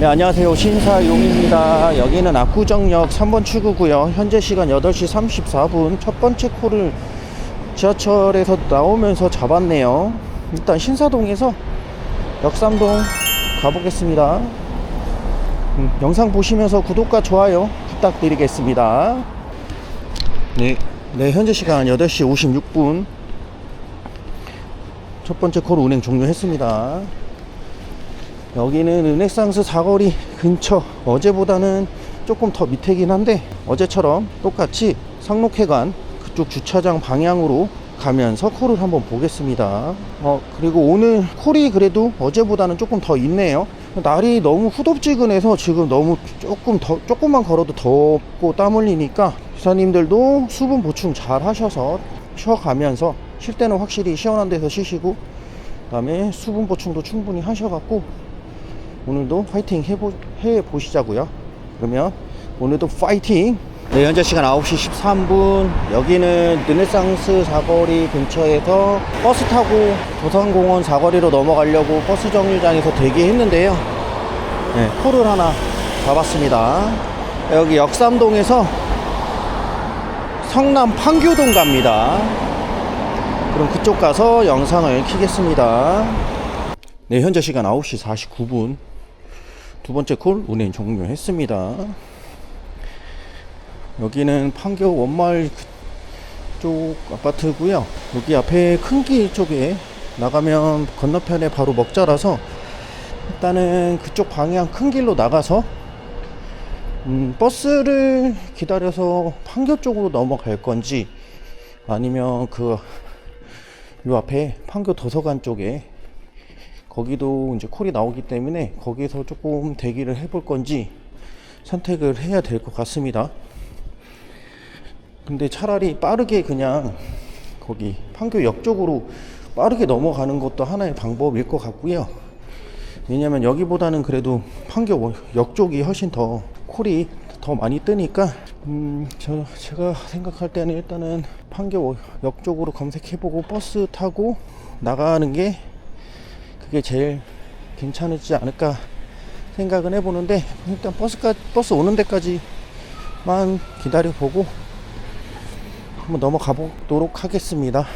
네, 안녕하세요. 신사용입니다. 여기는 압구정역 3번 출구고요. 현재 시간 8시 34분 첫 번째 콜을 지하철에서 나오면서 잡았네요. 일단 신사동에서 역삼동 가보겠습니다. 음, 영상 보시면서 구독과 좋아요 부탁드리겠습니다. 네, 네 현재 시간 8시 56분 첫 번째 콜 운행 종료했습니다. 여기는 르네상스 사거리 근처. 어제보다는 조금 더 밑에긴 한데 어제처럼 똑같이 상록회관 그쪽 주차장 방향으로 가면서 콜을 한번 보겠습니다. 어 그리고 오늘 콜이 그래도 어제보다는 조금 더 있네요. 날이 너무 후덥지근해서 지금 너무 조금 더 조금만 걸어도 덥고 땀 흘리니까 기사님들도 수분 보충 잘 하셔서 쉬어가면서 쉴 때는 확실히 시원한 데서 쉬시고 그다음에 수분 보충도 충분히 하셔갖고 오늘도 파이팅 해보, 해보시자고요. 그러면 오늘도 파이팅! 네 현재 시간 9시 13분. 여기는 르네상스 사거리 근처에서 버스 타고 도산공원 사거리로 넘어가려고 버스 정류장에서 대기했는데요. 네, 콜을 하나 잡았습니다. 여기 역삼동에서 성남 판교동 갑니다. 그럼 그쪽 가서 영상을 키겠습니다. 네 현재 시간 9시 49분 두 번째 콜 운행 종료했습니다. 여기는 판교 원마을 쪽 아파트고요. 여기 앞에 큰 길 쪽에 나가면 건너편에 바로 먹자라서 일단은 그쪽 방향 큰 길로 나가서 음, 버스를 기다려서 판교 쪽으로 넘어갈 건지 아니면 그 요 앞에 판교 도서관 쪽에 거기도 이제 콜이 나오기 때문에 거기서 조금 대기를 해볼 건지 선택을 해야 될 것 같습니다. 근데 차라리 빠르게 그냥 거기 판교역 쪽으로 빠르게 넘어가는 것도 하나의 방법일 것 같고요. 왜냐면 여기보다는 그래도 판교역 쪽이 훨씬 더 콜이 더 많이 뜨니까 음, 저 제가 생각할 때는 일단은 판교역 쪽으로 검색해보고 버스 타고 나가는 게 그게 제일 괜찮지 않을까 생각은 해보는데 일단 버스까 버스 오는 데까지만 기다려 보고 한번 넘어가 보도록 하겠습니다.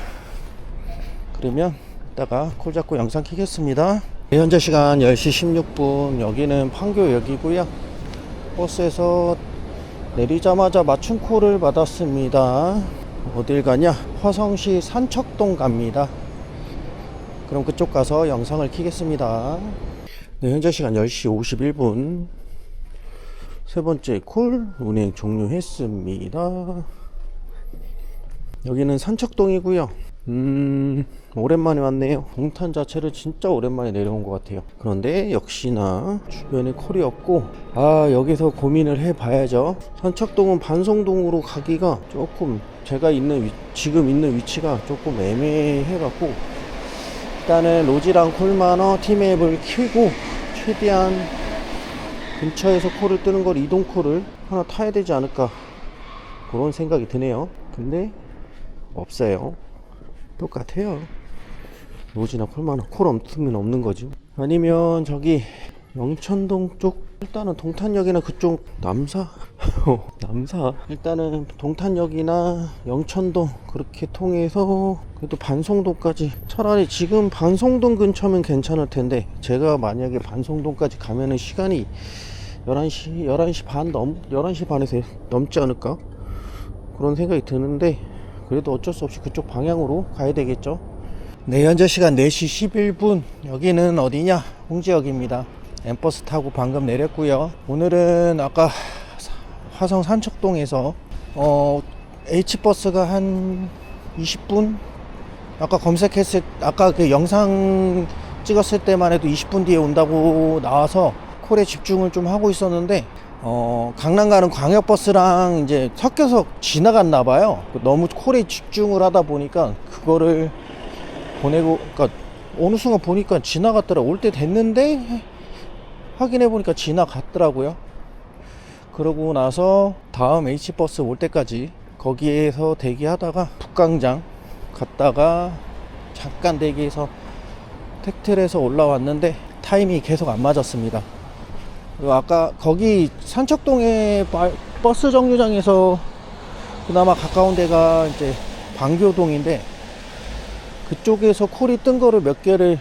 그러면 이따가 콜 잡고 영상 키겠습니다. 네, 현재 시간 10시 16분 여기는 판교역이고요. 버스에서 내리자마자 맞춤 콜을 받았습니다. 어딜 가냐? 화성시 산척동 갑니다. 그럼 그쪽 가서 영상을 키겠습니다. 네, 현재 시간 10시 51분. 세 번째 콜 운행 종료했습니다. 여기는 산척동이고요. 음, 오랜만에 왔네요. 동탄 자체를 진짜 오랜만에 내려온 것 같아요. 그런데 역시나 주변에 콜이 없고, 아, 여기서 고민을 해봐야죠. 산척동은 반송동으로 가기가 조금 제가 있는, 위, 지금 있는 위치가 조금 애매해갖고, 일단은 로지랑 콜마너 티맵을 키고, 최대한 근처에서 콜을 뜨는 걸 이동 콜을 하나 타야 되지 않을까. 그런 생각이 드네요. 근데, 없어요. 똑같아요. 로지나 콜마나 콜 없으면 없는 거지. 아니면 저기 영천동 쪽 일단은 동탄역이나 그쪽 남사 남사 일단은 동탄역이나 영천동 그렇게 통해서 그래도 반송동까지 차라리 지금 반송동 근처면 괜찮을 텐데 제가 만약에 반송동까지 가면은 시간이 11시 11시 반 넘 11시 반에서 넘지 않을까 그런 생각이 드는데 그래도 어쩔 수 없이 그쪽 방향으로 가야 되겠죠. 네, 현재 시간 4시 11분. 여기는 어디냐? 홍지역입니다. 엠버스 타고 방금 내렸고요. 오늘은 아까 화성 산척동에서 어, H버스가 한 20분 아까 검색했을 아까 그 영상 찍었을 때만 해도 20분 뒤에 온다고 나와서 콜에 집중을 좀 하고 있었는데 어, 강남 가는 광역버스랑 이제 섞여서 지나갔나 봐요. 너무 콜에 집중을 하다 보니까 그거를 보내고, 그니까 어느 순간 보니까 지나갔더라. 올 때 됐는데 확인해 보니까 지나갔더라고요. 그러고 나서 다음 H버스 올 때까지 거기에서 대기하다가 북광장 갔다가 잠깐 대기해서 택틀에서 올라왔는데 타임이 계속 안 맞았습니다. 아까 거기 산척동에 바- 버스 정류장에서 그나마 가까운 데가 이제 방교동인데 그쪽에서 콜이 뜬 거를 몇 개를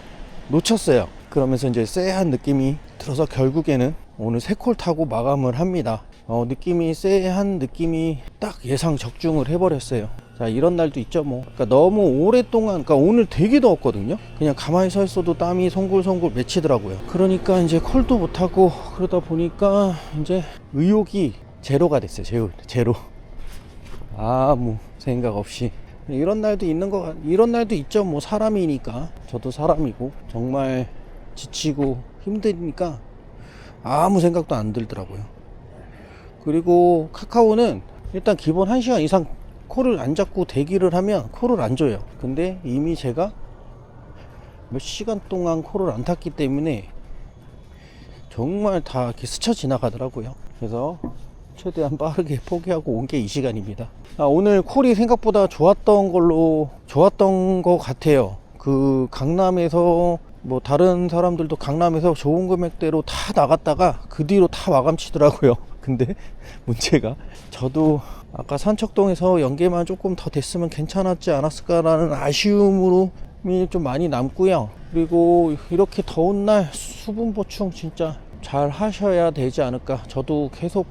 놓쳤어요. 그러면서 이제 쎄한 느낌이 들어서 결국에는 오늘 세콜 타고 마감을 합니다. 어, 느낌이 쎄한 느낌이 딱 예상 적중을 해버렸어요. 자, 이런 날도 있죠, 뭐. 그러니까 너무 오랫동안, 그러니까 오늘 되게 더웠거든요. 그냥 가만히 서 있어도 땀이 송골송골 맺히더라고요. 그러니까 이제 콜도 못하고 그러다 보니까 이제 의욕이 제로가 됐어요, 제로. 제로. 아무 생각 없이 이런 날도 있는 거 같- 이런 날도 있죠 뭐 사람이니까 저도 사람이고 정말 지치고 힘드니까 아무 생각도 안 들더라고요 그리고 카카오는 일단 기본 1시간 이상 콜을 안 잡고 대기를 하면 콜을 안 줘요 근데 이미 제가 몇 시간 동안 콜을 안 탔기 때문에 정말 다 이렇게 스쳐 지나가더라고요 그래서 최대한 빠르게 포기하고 온 게 이 시간입니다. 아, 오늘 콜이 생각보다 좋았던 걸로 좋았던 것 같아요. 그 강남에서 뭐 다른 사람들도 강남에서 좋은 금액대로 다 나갔다가 그 뒤로 다 마감 치더라고요. 근데 문제가 저도 아까 산척동에서 연계만 조금 더 됐으면 괜찮았지 않았을까라는 아쉬움으로 좀 많이 남고요. 그리고 이렇게 더운 날 수분 보충 진짜 잘 하셔야 되지 않을까. 저도 계속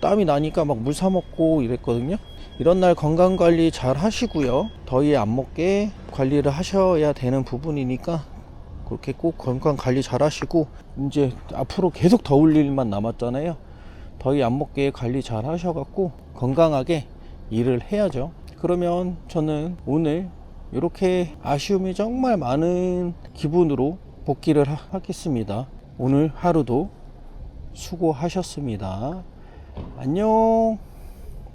땀이 나니까 막 물 사 먹고 이랬거든요. 이런 날 건강 관리 잘 하시고요. 더위 안 먹게 관리를 하셔야 되는 부분이니까 그렇게 꼭 건강 관리 잘 하시고 이제 앞으로 계속 더울 일만 남았잖아요. 더위 안 먹게 관리 잘 하셔갖고 건강하게 일을 해야죠. 그러면 저는 오늘 이렇게 아쉬움이 정말 많은 기분으로 복귀를 하- 하겠습니다. 오늘 하루도 수고하셨습니다. 안녕.